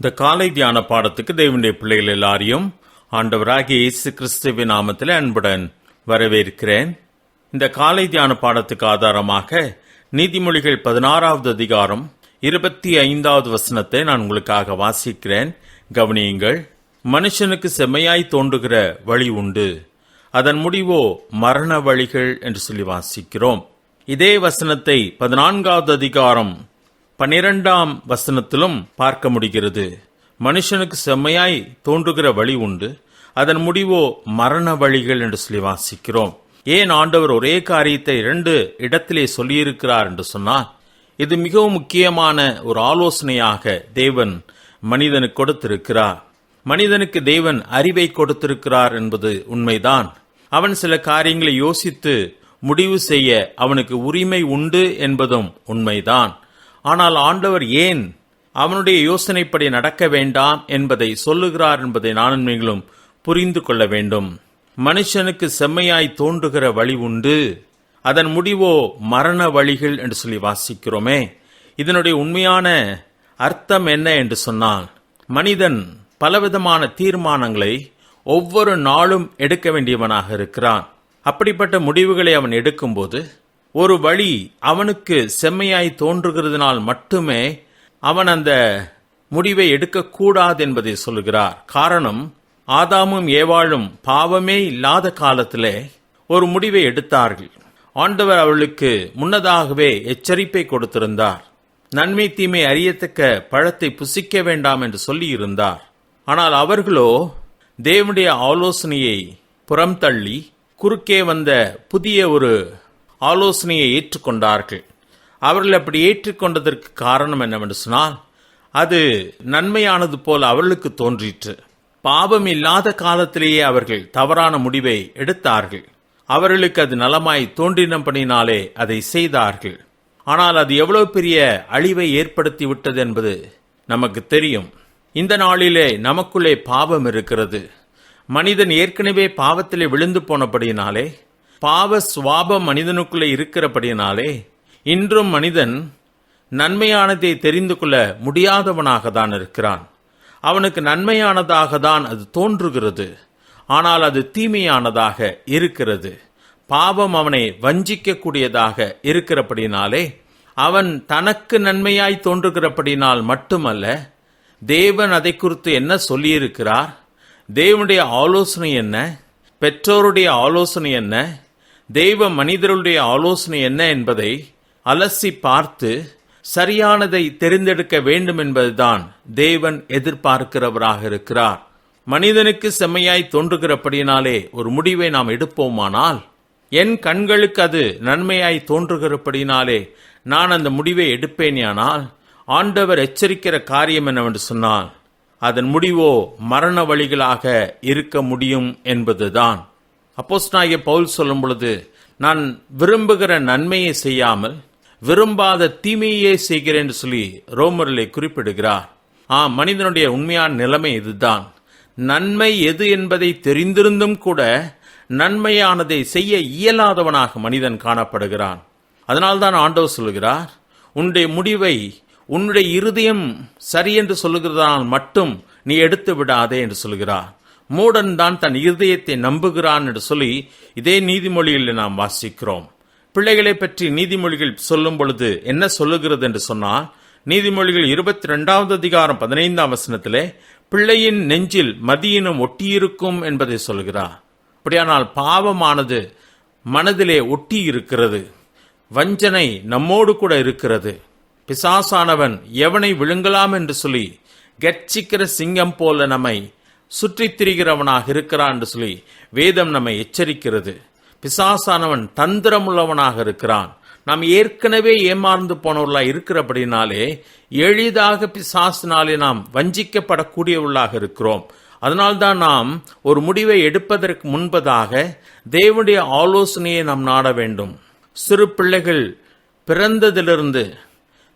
இந்த காலை தியான பாடத்துக்கு தேவனுடைய பிள்ளைகள் எல்லாரையும் ஆண்டவராகிய இயேசு கிறிஸ்துவின் நாமத்தில் அன்புடன் வரவேற்கிறேன். இந்த காலை தியான பாடத்துக்கு ஆதாரமாக நீதிமொழிகள் பதினாறாவது அதிகாரம் இருபத்தி ஐந்தாவது வசனத்தை நான் உங்களுக்காக வாசிக்கிறேன். கவனியுங்கள் மனுஷனுக்கு செம்மையாய் தோன்றுகிற வழி உண்டு. அதன் முடிவோ மரண வழிகள் என்று சொல்லி வாசிக்கிறோம். இதே வசனத்தை பதினான்காவது அதிகாரம் பனிரெண்டாம் வசனத்திலும் பார்க்க முடிகிறது. மனுஷனுக்கு செம்மையாய் தோன்றுகிற வழி உண்டு. அதன் முடிவோ மரண வழிகள் என்று சொல்லி வாசிக்கிறோம். ஏன் ஆண்டவர் ஒரே காரியத்தை இரண்டு இடத்திலே சொல்லியிருக்கிறார் என்று சொன்னால் இது மிகவும் முக்கியமான ஒரு ஆலோசனையாக தேவன் மனிதனுக்கு கொடுத்திருக்கிறார். மனிதனுக்கு தேவன் அறிவை கொடுத்திருக்கிறார் என்பது உண்மைதான். அவன் சில காரியங்களை யோசித்து முடிவு செய்ய அவனுக்கு உரிமை உண்டு என்பதும் உண்மைதான். ஆனால் ஆண்டவர் ஏன் அவனுடைய யோசனைப்படி நடக்க வேண்டாம் என்பதை சொல்லுகிறார் என்பதை நானும் நீங்களும் புரிந்து கொள்ள வேண்டும். மனுஷனுக்கு செம்மையாய் தோன்றுகிற வழி உண்டு. அதன் முடிவோ மரண வழிகள் என்று சொல்லி வாசிக்கிறோமே. இதனுடைய உண்மையான அர்த்தம் என்ன என்று சொன்னால் மனிதன் பலவிதமான தீர்மானங்களை ஒவ்வொரு நாளும் எடுக்க வேண்டியவனாக இருக்கிறான். அப்படிப்பட்ட முடிவுகளை அவன் எடுக்கும்போது ஒரு வழி அவனுக்கு செம்மையாய் தோன்றுகிறதுனால் மட்டுமே அவன் அந்த முடிவை எடுக்கக்கூடாது என்பதை சொல்லுகிறார். காரணம் ஆதாமும் ஏவாளும் பாவமே இல்லாத காலத்திலே ஒரு முடிவை எடுத்தார்கள். ஆண்டவர் அவளுக்கு முன்னதாகவே எச்சரிப்பை கொடுத்திருந்தார். நன்மை தீமை அறியத்தக்க பழத்தை புசிக்க வேண்டாம் என்று சொல்லியிருந்தார். ஆனால் அவர்களோ தேவனுடைய ஆலோசனையை புறம் தள்ளி குறுக்கே வந்த புதிய ஒரு ஆலோசனையை ஏற்றுக்கொண்டார்கள். அவர்கள் அப்படி ஏற்றுக்கொண்டதற்கு காரணம் என்னவென்று சொன்னால் அது நன்மையானது போல் அவர்களுக்கு தோன்றிற்று. பாவம் இல்லாத காலத்திலேயே அவர்கள் தவறான முடிவை எடுத்தார்கள். அவர்களுக்கு அது நலமாய் தோன்றினபடினாலே அதை செய்தார்கள். ஆனால் அது எவ்வளவு பெரிய அழிவை ஏற்படுத்தி விட்டது என்பது நமக்கு தெரியும். இந்த நாளிலே நமக்குள்ளே பாவம் இருக்கிறது. மனிதன் ஏற்கனவே பாவத்திலே விழுந்து போனபடியினாலே பாவ சுவாபம் மனிதனுக்குள்ளே இருக்கிறபடியினாலே இன்றும் மனிதன் நன்மையானதை தெரிந்து கொள்ள முடியாதவனாக தான் இருக்கிறான். அவனுக்கு நன்மையானதாக தான் அது தோன்றுகிறது. ஆனால் அது தீமையானதாக இருக்கிறது. பாவம் அவனை வஞ்சிக்கக்கூடியதாக இருக்கிறபடினாலே அவன் தனக்கு நன்மையாய் தோன்றுகிறபடினால் மட்டுமல்ல தேவன் அதை குறித்து என்ன சொல்லியிருக்கிறார்? தேவனுடைய ஆலோசனை என்ன? பெற்றோருடைய ஆலோசனை என்ன? தெய்வ மனிதருடைய ஆலோசனை என்ன என்பதை அலசி பார்த்து சரியானதை தெரிந்தெடுக்க வேண்டும் என்பதுதான் தேவன் எதிர்பார்க்கிறவராக இருக்கிறார். மனிதனுக்கு செம்மையாய் தோன்றுகிறபடினாலே ஒரு முடிவை நாம் எடுப்போமானால் என் கண்களுக்கு அது நன்மையாய் தோன்றுகிறபடியினாலே நான் அந்த முடிவை எடுப்பேனேயானால் ஆண்டவர் எச்சரிக்கிற காரியம் என்னவென்று சொன்னால் அதன் முடிவோ மரண வழிகளாக இருக்க முடியும் என்பதுதான். அப்போஸ்நாய பவுல் சொல்லும் பொழுது நான் விரும்புகிற நன்மையை செய்யாமல் விரும்பாத தீமையே செய்கிறேன் என்று சொல்லி ரோமரிலே குறிப்பிடுகிறார். ஆ மனிதனுடைய உண்மையான நிலைமை இதுதான். நன்மை எது என்பதை தெரிந்திருந்தும் கூட நன்மையானதை செய்ய இயலாதவனாக மனிதன் காணப்படுகிறான். அதனால்தான் ஆண்டவர் சொல்லுகிறார் உன்னுடைய முடிவை உன்னுடைய இருதயம் சரி என்று சொல்லுகிறதால் மட்டும் நீ எடுத்து விடாதே என்று சொல்கிறார் மூடன் தான் தன் இருதயத்தை நம்புகிறான் என்று சொல்லி இதே நீதிமொழியில் நாம் வாசிக்கிறோம். பிள்ளைகளை பற்றி நீதிமொழிகள் சொல்லும் பொழுது என்ன சொல்லுகிறது என்று சொன்னால் நீதிமொழிகள் இருபத்தி ரெண்டாவது அதிகாரம் பதினைந்தாம் வசனத்திலே பிள்ளையின் நெஞ்சில் மதியினம் ஒட்டியிருக்கும் என்பதை சொல்கிறார். அப்படியானால் பாவமானது மனதிலே ஒட்டி இருக்கிறது வஞ்சனை நம்மோடு கூட இருக்கிறது. பிசாசானவன் எவனை விழுங்கலாம் என்று சொல்லி கர்ச்சிக்கிற சிங்கம் போல நம்மை சுற்றித் திரிகிறவனாக இருக்கிறான் என்று சொல்லி வேதம் நம்மை எச்சரிக்கிறது. பிசாசானவன் தந்திரமுள்ளவனாக இருக்கிறான். நாம் ஏற்கனவே ஏமாந்து போனவர்களாக இருக்கிறபடினாலே எளிதாக பிசாசினாலே நாம் வஞ்சிக்கப்படக்கூடியவர்களாக இருக்கிறோம். அதனால்தான் நாம் ஒரு முடிவை எடுப்பதற்கு முன்பதாக தேவனுடைய ஆலோசனையை நாம் நாட வேண்டும். சிறு பிள்ளைகள் பிறந்ததிலிருந்து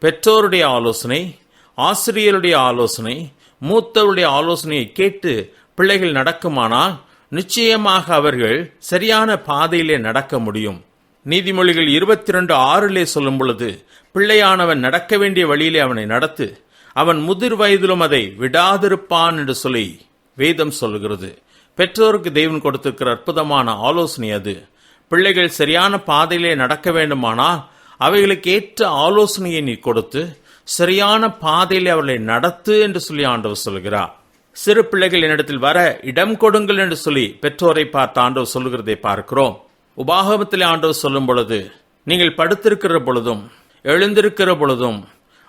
பெற்றோருடைய ஆலோசனை ஆசிரியருடைய ஆலோசனை மூத்தவருடைய ஆலோசனையை கேட்டு பிள்ளைகள் நடக்குமானால் நிச்சயமாக அவர்கள் சரியான பாதையிலே நடக்க முடியும். நீதிமொழிகள் இருபத்தி ரெண்டு ஆறிலே சொல்லும் பொழுது பிள்ளையானவன் நடக்க வேண்டிய வழியிலே அவனை நடத்து அவன் முதிர் வயதிலும் அதை விடாதிருப்பான் என்று சொல்லி வேதம் சொல்லுகிறது. பெற்றோருக்கு தெய்வன் கொடுத்திருக்கிற அற்புதமான ஆலோசனை அது. பிள்ளைகள் சரியான பாதையிலே நடக்க வேண்டுமானால் அவைகளுக்கு ஏற்ற ஆலோசனையை நீ கொடுத்து சரியான பாதையில் அவர்களை நடத்து என்று சொல்லி ஆண்டவர் சொல்கிறார். சிறு பிள்ளைகள் என்னிடத்தில் வர இடம் கொடுங்கள் என்று சொல்லி பெற்றோரை பார்த்து ஆண்டவர் சொல்லுகிறதை பார்க்கிறோம். உபாகமத்தில் ஆண்டவர் சொல்லும் பொழுது நீங்கள் படுத்திருக்கிற பொழுதும் எழுந்திருக்கிற பொழுதும்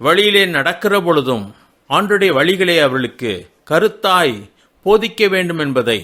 வழியிலே நடக்கிற பொழுதும் ஆண்டுடைய வழிகளை அவர்களுக்கு கருத்தாய் போதிக்க வேண்டும் என்பதை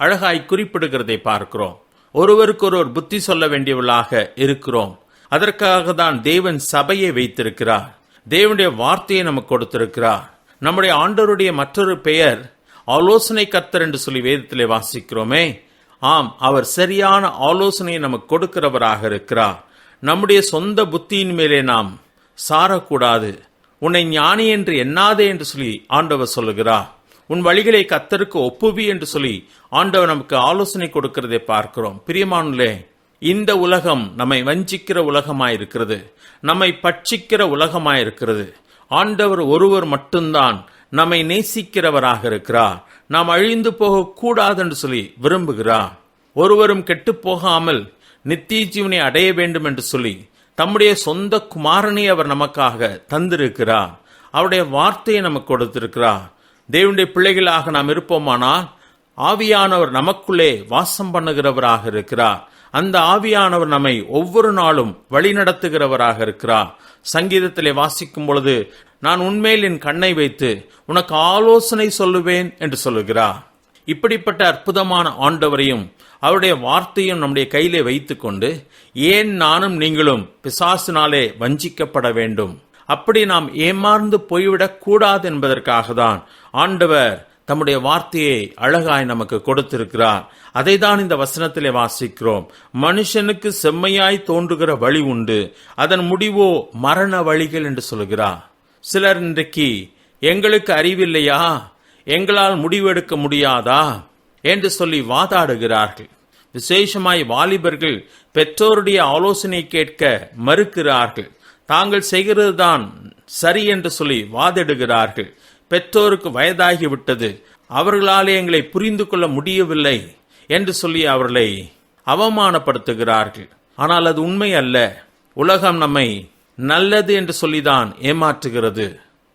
அழகாய் குறிப்பிடுகிறதை பார்க்கிறோம். ஒருவருக்கொருவர் புத்தி சொல்ல வேண்டியவர்களாக இருக்கிறோம். அதற்காக தான் தேவன் சபையை வைத்திருக்கிறார். தேவனுடைய வார்த்தையை நமக்கு கொடுத்திருக்கிறார். நம்முடைய ஆண்டவருடைய மற்றொரு பெயர் ஆலோசனை கர்த்தர் என்று சொல்லி வேதத்திலே வாசிக்கிறோமே. ஆம் அவர் சரியான ஆலோசனையை நமக்கு கொடுக்கிறவராக இருக்கிறார். நம்முடைய சொந்த புத்தியின் மேலே நாம் சாரக்கூடாது. உன்னை ஞானி என்று எண்ணாதே என்று சொல்லி ஆண்டவர் சொல்லுகிறார். உன் வழிகளை கத்தருக்கு ஒப்புவி என்று சொல்லி ஆண்டவர் நமக்கு ஆலோசனை கொடுக்கிறதை பார்க்கிறோம். பிரியமானுலே இந்த உலகம் நம்மை வஞ்சிக்கிற உலகமாயிருக்கிறது. நம்மை பட்சிக்கிற உலகமாயிருக்கிறது. ஆண்டவர் ஒருவர் மட்டும்தான் நம்மை நேசிக்கிறவராக இருக்கிறார். நாம் அழிந்து போகக்கூடாது என்று சொல்லி விரும்புகிறார். ஒருவரும் கெட்டுப் போகாமல் நித்திய ஜீவனை அடைய வேண்டும் என்று சொல்லி தம்முடைய சொந்த குமாரனை அவர் நமக்காக தந்திருக்கிறார். அவருடைய வார்த்தையை நமக்கு கொடுத்திருக்கிறார். தேவனுடைய பிள்ளைகளாக நாம் இருப்போமானால் ஆவியானவர் நமக்குள்ளே வாசம் பண்ணுகிறவராக இருக்கிறார். அந்த ஆவியானவர் நம்மை ஒவ்வொரு நாளும் வழிநடத்துகிறவராக இருக்கிறார். சங்கீதத்திலே வாசிக்கும் பொழுது நான் உண்மையில் என் கண்ணை வைத்து உனக்கு ஆலோசனை சொல்லுவேன் என்று சொல்லுகிறார். இப்படிப்பட்ட அற்புதமான ஆண்டவரையும் அவருடைய வார்த்தையும் நம்முடைய கையிலே வைத்துக்கொண்டு ஏன் நானும் நீங்களும் பிசாசினாலே வஞ்சிக்கப்பட வேண்டும்? அப்படி நாம் ஏமாந்து போய்விடக் கூடாது என்பதற்காக தான் ஆண்டவர் தம்முடைய வார்த்தையை அழகாய் நமக்கு கொடுத்திருக்கிறார். அதை தான் இந்த வசனத்திலே வாசிக்கிறோம். மனுஷனுக்கு செம்மையாய் தோன்றுகிற வழி உண்டு. அதன் முடிவோ மரண வழிகள் என்று சொல்கிறார். சிலர் இன்றைக்கு எங்களுக்கு அறிவில்லையா? எங்களால் முடிவெடுக்க முடியாதா? என்று சொல்லி வாதாடுகிறார்கள். விசேஷமாய் வாலிபர்கள் பெற்றோருடைய ஆலோசனை கேட்க மறுக்கிறார்கள். தாங்கள் செய்கிறதுதான் சரி என்று சொல்லி வாதிடுகிறார்கள். பெற்றோருக்கு வயதாகிவிட்டது. அவர்களாலே எங்களை புரிந்து கொள்ள முடியவில்லை என்று சொல்லி அவர்களை அவமானப்படுத்துகிறார்கள். ஆனால் அது உண்மை அல்ல. உலகம் நம்மை நல்லது என்று சொல்லிதான் ஏமாற்றுகிறது.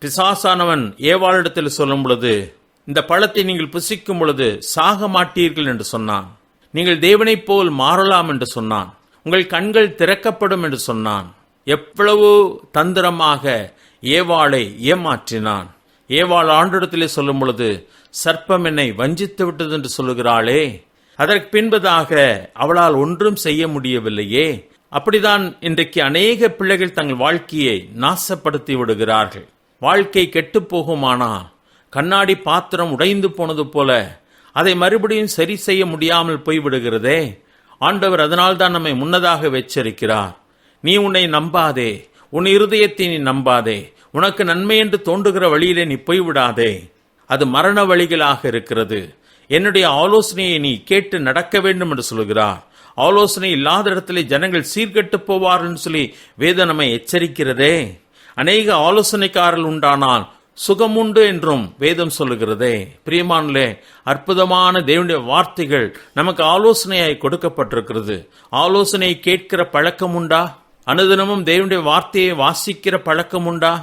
பிசாசானவன் ஏவாளிடத்தில் சொல்லும் பொழுது இந்த பழத்தை நீங்கள் புசிக்கும் பொழுது சாக மாட்டீர்கள் என்று சொன்னான். நீங்கள் தேவனைப் போல் மாறலாம் என்று சொன்னான். உங்கள் கண்கள் திறக்கப்படும் என்று சொன்னான். எவ்வளவு தந்திரமாக ஏவாளை ஏமாற்றினான். ஏவாள் ஆண்டிடத்திலே சொல்லும் பொழுது சர்ப்பம் என்னை வஞ்சித்து விட்டது என்று சொல்லுகிறாளே. அதற்கு பின்பதாக அவளால் ஒன்றும் செய்ய முடியவில்லையே. அப்படிதான் இன்றைக்கு அநேக பிள்ளைகள் தங்கள் வாழ்க்கையை நாசப்படுத்தி விடுகிறார்கள். வாழ்க்கை கெட்டுப் போகுமானா? கண்ணாடி பாத்திரம் உடைந்து போனது போல அதை மறுபடியும் சரி செய்ய முடியாமல் போய்விடுகிறதே. ஆண்டவர் அதனால்தான் நம்மை முன்னதாக வச்சிருக்கிறார். நீ உன்னை நம்பாதே. உன் இருதயத்தை நீ நம்பாதே. உனக்கு நன்மை என்று தோன்றுகிற வழியிலே நீ போய்விடாதே. அது மரண வழிகளாக இருக்கிறது. என்னுடைய ஆலோசனையை நீ கேட்டு நடக்க வேண்டும் என்று சொல்கிறார். ஆலோசனை இல்லாத இடத்திலே ஜனங்கள் சீர்கெட்டு போவார்கள் சொல்லி வேத நம்மை எச்சரிக்கிறதே. அநேக ஆலோசனைக்காரர்கள் உண்டானால் சுகமுண்டு என்றும் வேதம் சொல்லுகிறதே. பிரியமானலே அற்புதமான தேவனுடைய வார்த்தைகள் நமக்கு ஆலோசனையாய் கொடுக்கப்பட்டிருக்கிறது. ஆலோசனையை கேட்கிற பழக்கம் உண்டா? அனுதினமும் தேவனுடைய வார்த்தையை வாசிக்கிற பழக்கம் உண்டா?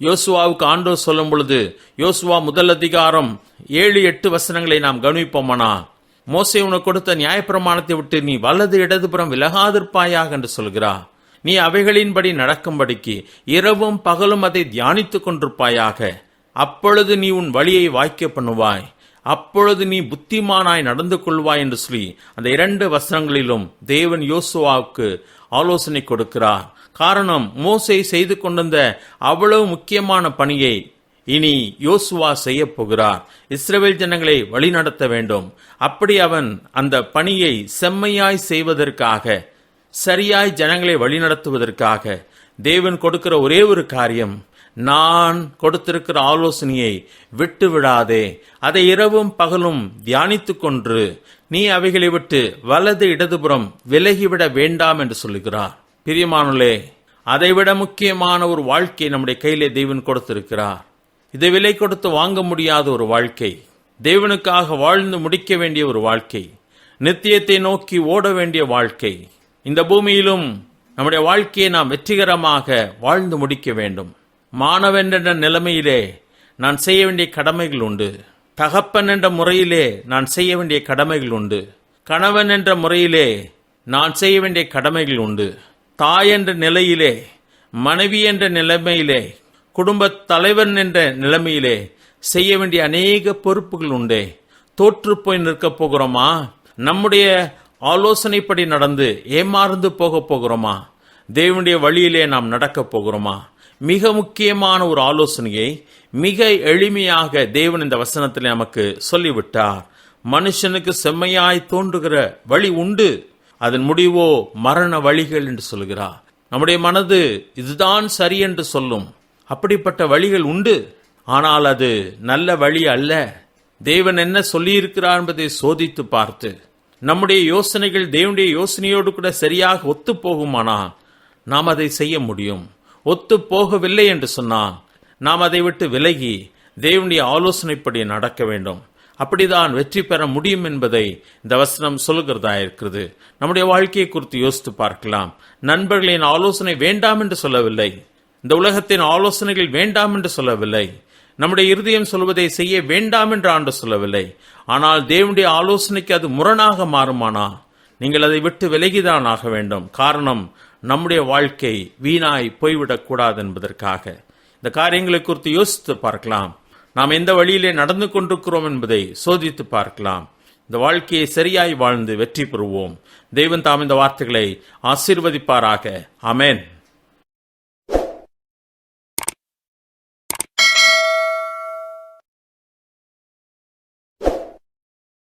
யோசுவாவுக்கு ஆண்டோர் சொல்லும் பொழுது யோசுவா முதல் அதிகாரம் ஏழு எட்டு வசனங்களை நாம் கவனிப்போமானா? மோசை உனக்கு கொடுத்த நியாயப்பிரமாணத்தை விட்டு நீ வலது இடதுபுறம் விலகாதிருப்பாயாக என்று சொல்கிறா. நீ அவைகளின்படி நடக்கும்படிக்கு இரவும் பகலும் அதை தியானித்துக் கொண்டிருப்பாயாக. அப்பொழுது நீ உன் வழியை வாய்க்க பண்ணுவாய். அப்பொழுது நீ புத்திமானாய் நடந்து கொள்வாய் என்று சொல்லி அந்த இரண்டு வசனங்களிலும் தேவன் யோசுவாவுக்கு ஆலோசனை கொடுக்கிறார். காரணம் மோசை செய்து கொண்டிருந்த அவ்வளவு முக்கியமான பணியை இனி யோசுவா செய்ய போகிறார். இஸ்ரவேல் ஜனங்களை வழிநடத்த வேண்டும். அப்படி அவன் அந்த பணியை செம்மையாய் செய்வதற்காக சரியாய் ஜனங்களை வழிநடத்துவதற்காக தேவன் கொடுக்கிற ஒரே ஒரு காரியம் நான் கொடுத்திருக்கிற ஆலோசனையை விட்டு விடாதே அதை இரவும் பகலும் தியானித்து கொன்று நீ அவைகளை விட்டு வலது இடதுபுறம் விலகிவிட வேண்டாம் என்று சொல்லுகிறார். பிரியமானுலே அதைவிட முக்கியமான ஒரு வாழ்க்கை நம்முடைய கையிலே தெய்வன் கொடுத்திருக்கிறார். இதை விலை கொடுத்து வாங்க முடியாத ஒரு வாழ்க்கை தேவனுக்காக வாழ்ந்து முடிக்க வேண்டிய ஒரு வாழ்க்கை நித்தியத்தை நோக்கி ஓட வேண்டிய வாழ்க்கை. இந்த பூமியிலும் நம்முடைய வாழ்க்கையை நாம் வெற்றிகரமாக வாழ்ந்து முடிக்க வேண்டும். மாணவன் என்ற நிலைமையிலே நான் செய்ய வேண்டிய கடமைகள் உண்டு. தகப்பன் என்ற முறையிலே நான் செய்ய வேண்டிய கடமைகள் உண்டு. கணவன் என்ற முறையிலே நான் செய்ய வேண்டிய கடமைகள் உண்டு. தாய் என்ற நிலையிலே மனைவி என்ற நிலைமையிலே குடும்பத் தலைவன் என்ற நிலைமையிலே செய்ய வேண்டிய அநேக பொறுப்புகள் உண்டே. தோற்று போய் நிற்கப் போகிறோமா? நம்முடைய ஆலோசனைப்படி நடந்து ஏமாறந்து போக போகிறோமா? தேவனுடைய வழியிலே நாம் நடக்கப் போகிறோமா? மிக முக்கியமான ஒரு ஆலோசனையை மிக எளிமையாக தேவன் இந்த வசனத்தில் நமக்கு சொல்லிவிட்டார். மனுஷனுக்கு செம்மையாய் தோன்றுகிற வழி உண்டு. அதன் முடிவோ மரண வழிகள் என்று சொல்கிறார் நம்முடைய மனது இதுதான் சரி என்று சொல்லும். அப்படிப்பட்ட வழிகள் உண்டு. ஆனால் அது நல்ல வழி அல்ல. தேவன் என்ன சொல்லியிருக்கிறார் என்பதை சோதித்து பார்த்து நம்முடைய யோசனைகள் தேவனுடைய யோசனையோடு கூட சரியாக ஒத்து போகுமானால் நாம் அதை செய்ய முடியும். ஒத்து போகவில்லை என்று சொன்னால் நாம் அதை விட்டு விலகி தேவனுடைய ஆலோசனைப்படி நடக்க வேண்டும். அப்படிதான் வெற்றி பெற முடியும் என்பதை இந்த வசனம் சொல்லுகிறதா இருக்கிறது. நம்முடைய வாழ்க்கையை குறித்து யோசித்து பார்க்கலாம். நண்பர்களின் ஆலோசனை வேண்டாம் என்று சொல்லவில்லை. இந்த உலகத்தின் ஆலோசனைகள் வேண்டாம் என்று சொல்லவில்லை. நம்முடைய இருதயம் சொல்வதை செய்ய வேண்டாம் என்று ஆண்டு சொல்லவில்லை. ஆனால் தேவனுடைய ஆலோசனைக்கு அது முரணாக மாறுமானா? நீங்கள் அதை விட்டு விலகிதான் ஆக வேண்டும். காரணம் நம்முடைய வாழ்க்கை வீணாய் போய்விடக்கூடாது என்பதற்காக. இந்த காரியங்களை குறித்து யோசித்து பார்க்கலாம். நாம் எந்த வழியிலே நடந்து கொண்டிருக்கிறோம் என்பதை சோதித்து பார்க்கலாம். இந்த வாழ்க்கையை சரியாய் வாழ்ந்து வெற்றி பெறுவோம். தெய்வன் தாம் இந்த வார்த்தைகளை ஆசீர்வதிப்பாராக. அமேன்